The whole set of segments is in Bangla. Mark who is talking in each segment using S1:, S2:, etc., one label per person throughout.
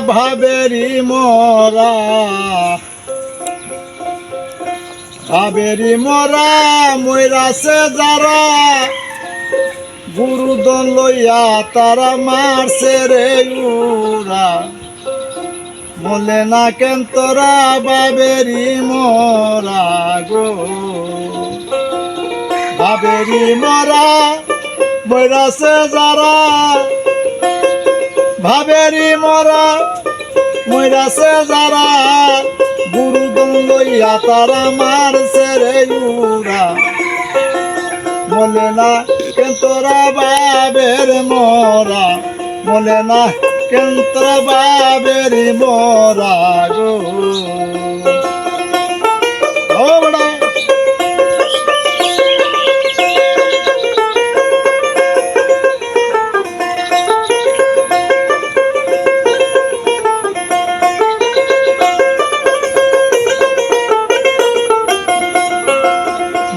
S1: ভাবেরি মরা। ভাবেরি মরা ময়রাছে যারা। গুরুদন লইয়া তারা মারছে রে উরা বলে না কেন তোরা বাবেরি মরা গো? বাবেরি মরা মরাছে যারা। ভাবেরি মরা মরাছে যারা গুরুদন লইয়া তারা মারছে রে উরা বলে না কেন তোরা বাবের মরা, বলে না কেন তোরা বাবের মরা গো।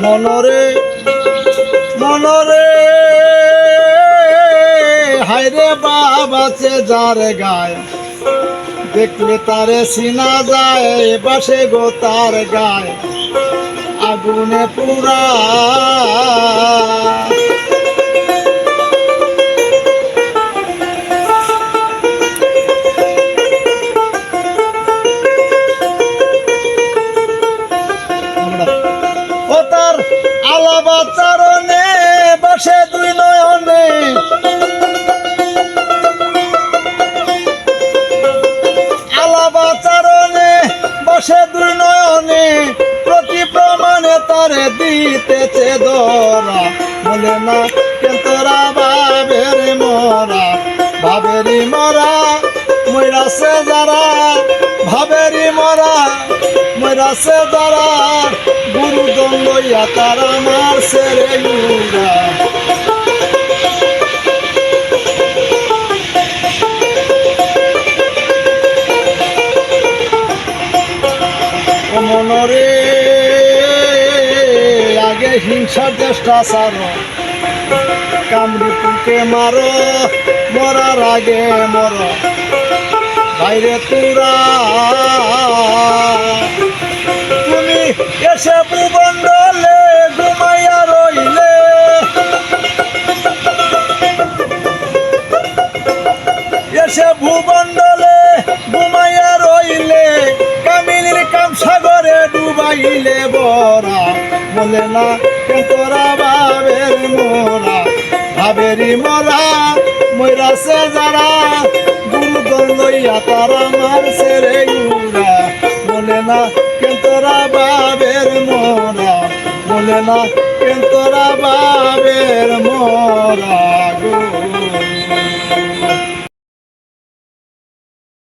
S1: মনরে মনরে। হাইরে বাবাছে যার গায়, দেখলে তারে সিনা যায় বাসে গো তার গায়। আগুনে পুরা। চারণে বসে দুই নয়নে। আলাবা চারণে বসে দুই নয়নে, প্রতি প্রমাণে তারে দিতেছে দরা। বলে না তোরা বাবের মরা বাবেরি মরা ময়রাছে যারা ভাবেরি মরা। মরাছে যারা গুরু দণ্ডইয়া তারা মারছে রে গুরা মনরে, আগে হিংসার চেষ্টা সারো কামড়ি পুকে মারো, মরার আগে মর। বাইরে তোরা এসে ভূমণ্ডলে ঘুমাইয়া রইলে। এসে ভূমণ্ডলে ঘুমাইয়া রইলে, কামিনীর কাম সাগরে ডুবাইলে বরা। বলে না কেন তোরা বাবের মোরা ভাবেরি মরা ময়রাছে যারা, গুরুদল লইয়া তারা মারছে রে গুরা না কেন্তরা তোরা বাবের মোরা বলে না কেন্তরা বাবের